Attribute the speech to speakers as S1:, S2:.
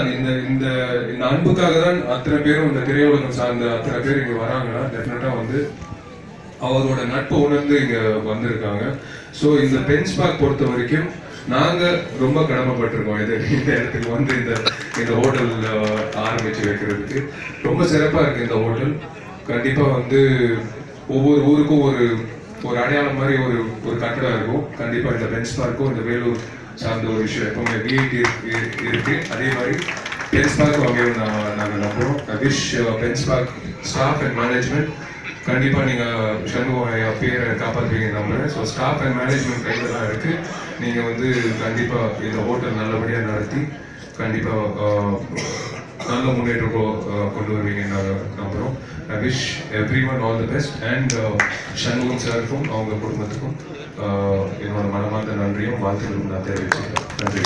S1: தான் இந்த இந்த இந்த அன்புக்காக தான் அத்தனை பேரும் இந்த திரையுலகம் சார்ந்த அத்தனை பேர் இங்க வராங்கன்னா டெஃபினட்டா வந்து அவரோட நட்பை உணர்ந்து இங்க வந்திருக்காங்க. ஸோ இந்த பென்ஸ் பார்க் பொறுத்த வரைக்கும் நாங்க ரொம்ப கடமைப்பட்டிருக்கோம். இது இந்த இடத்துக்கு வந்து இந்த இந்த ஹோட்டல் ஆரம்பிச்சு வைக்கிறதுக்கு. ரொம்ப சிறப்பா இருக்கு இந்த ஹோட்டல் கண்டிப்பா வந்து ஒவ்வொரு ஊருக்கும் ஒரு ஒரு அடையாளம் மாதிரி ஒரு ஒரு கட்டடம் இருக்கும். கண்டிப்பா இந்த பென்ஸ் பார்க்கும் இந்த வேலூர் சார்ந்த ஒரு விஷயம். எப்பவுமே விஐடி இருக்கு. அதே மாதிரி பென்ஸ் பார்க் அமையும் நான் நாங்கள் நம்புகிறோம் wish Benz park staff and management கண்டிப்பாக நீங்கள் சண்முகம் பேரை காப்பாற்றுவீங்க நம்புகிறேன் ஸோ ஸ்டாஃப் அண்ட் மேனேஜ்மெண்ட் கையில் தான் இருக்குது நீங்கள் வந்து கண்டிப்பாக இந்த ஹோட்டல் நல்லபடியாக நடத்தி கண்டிப்பாக நல்ல முன்னேற்றம் கொண்டு வருவீங்கன்னு நாங்கள் நம்புறோம். I wish everyone all the best and Shanmugam சாருக்கும் அவங்க குடும்பத்துக்கும் என்னோட மனமார்ந்த நன்றியும் வாழ்த்துக்களும் நான் தெரிவிச்சுக்கிறேன். நன்றி.